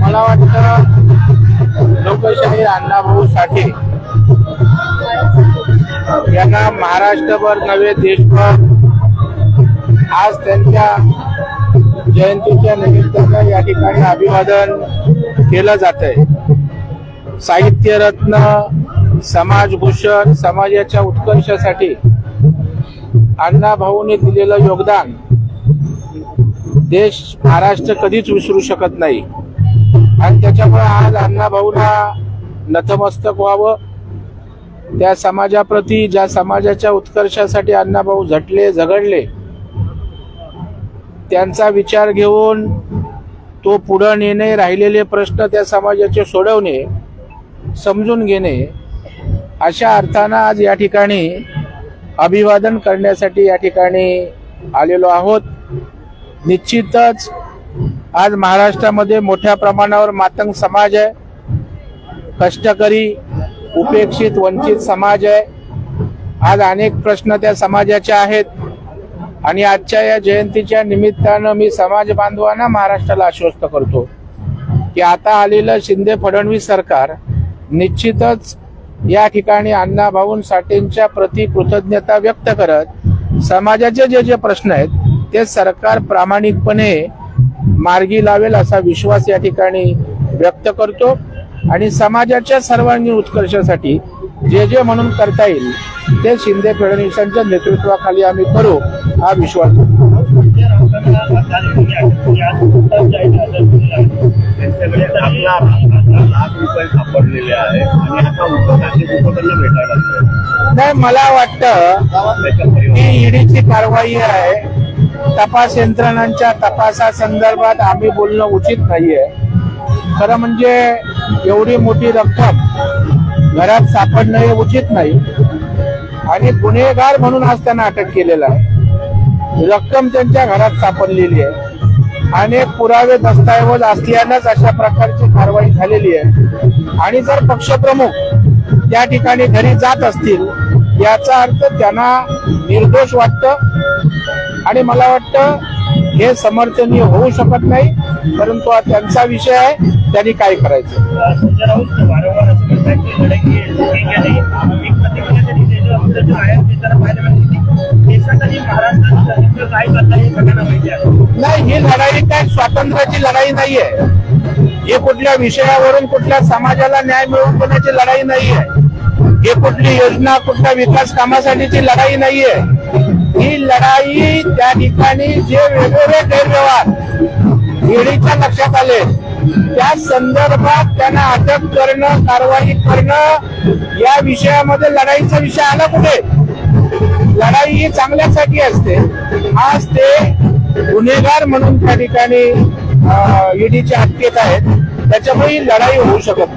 मला वाटतं लोकशाही अण्णाभाऊ साठे यांना महाराष्ट्रभर नव्हे देशभर आज त्यांच्या जयंतीच्या निमित्तानं या ठिकाणी अभिवादन केलं जात आहे साहित्यरत्न समाजभूषण समाजाच्या उत्कर्षासाठी अण्णाभाऊने दिलेलं योगदान देश महाराष्ट्र कधीच विसरू शकत नाही. आणि त्याच्यामुळे आज अण्णाभाऊला नतमस्तक व्हावं. त्या समाजाप्रती ज्या समाजाच्या उत्कर्षासाठी अण्णाभाऊ झटले झगडले त्यांचा विचार घेऊन तो पुढं नेणे राहिलेले प्रश्न त्या समाजाचे सोडवणे समजून घेणे अशा अर्थानं आज या ठिकाणी अभिवादन करण्यासाठी या ठिकाणी आलेलो आहोत. निश्चितच आज महाराष्ट्रामध्ये मोठ्या प्रमाणावर मातंग समाज आहे. कष्टकरी उपेक्षित वंचित समाज आहे. आज अनेक प्रश्न त्या समाजाचे आहेत. आणि आजच्या या जयंतीच्या निमित्तानं मी समाज बांधवांना महाराष्ट्राला आश्वस्त करतो की आता आलेलं शिंदे फडणवीस सरकार निश्चितच या ठिकाणी अण्णाभाऊ साठेंच्या प्रति कृतज्ञता व्यक्त करत समाजाचे जे जे प्रश्न आहेत ते सरकार प्रामाणिकपणे मार्गी लावेल असा विश्वास या ठिकाणी व्यक्त करतो. आणि समाजाच्या सर्वांगीण उत्कर्षासाठी जे जे म्हणून करता येईल ते शिंदे फडणवीसांच्या नेतृत्वाखाली आम्ही करू हा विश्वास. नाही मला वाटतं ही ईडीची कारवाई आहे. तपास यंत्रणांच्या तपासासंदर्भात आम्ही बोलणं उचित नाहीये. खरं म्हणजे एवढी मोठी रक्कम घरात सापडणं हे उचित नाही. आणि गुन्हेगार म्हणून आज त्यांना अटक केलेला आहे. रक्कम त्यांच्या घरात सापडलेली आहे. अनेक पुरावे दस्तऐवज असल्यानंच अशा प्रकारची कारवाई झालेली आहे. आणि जर पक्षप्रमुख त्या ठिकाणी घरी जात असतील याचा अर्थ त्यांना निर्दोष वाटतं. आणि मला वाटतं हे समर्थनीय होऊ शकत नाही परंतु हा त्यांचा विषय आहे त्यांनी काय करायचं? नाही ही लढाई काय स्वातंत्र्याची लढाई नाहीये. हे कुठल्या विषयावरून कुठल्या समाजाला न्याय मिळवून देण्याची लढाई नाहीये. ही कुठली योजना कुठल्या विकास कामासाठीची लढाई नाहीये. ही लढाई त्या ठिकाणी जे वेगवेगळे गैरव्यवहार ईडीच्या लक्षात आले त्या संदर्भात त्यांना अटक करणं कारवाई करणं या विषयामध्ये लढाईचा विषय आला कुठे? लढाई ही चांगल्यासाठी असते. आज ते गुन्हेगार म्हणून त्या ठिकाणी ईडीच्या अटकेत आहेत. त्याच्यामुळे ही लढाई होऊ शकत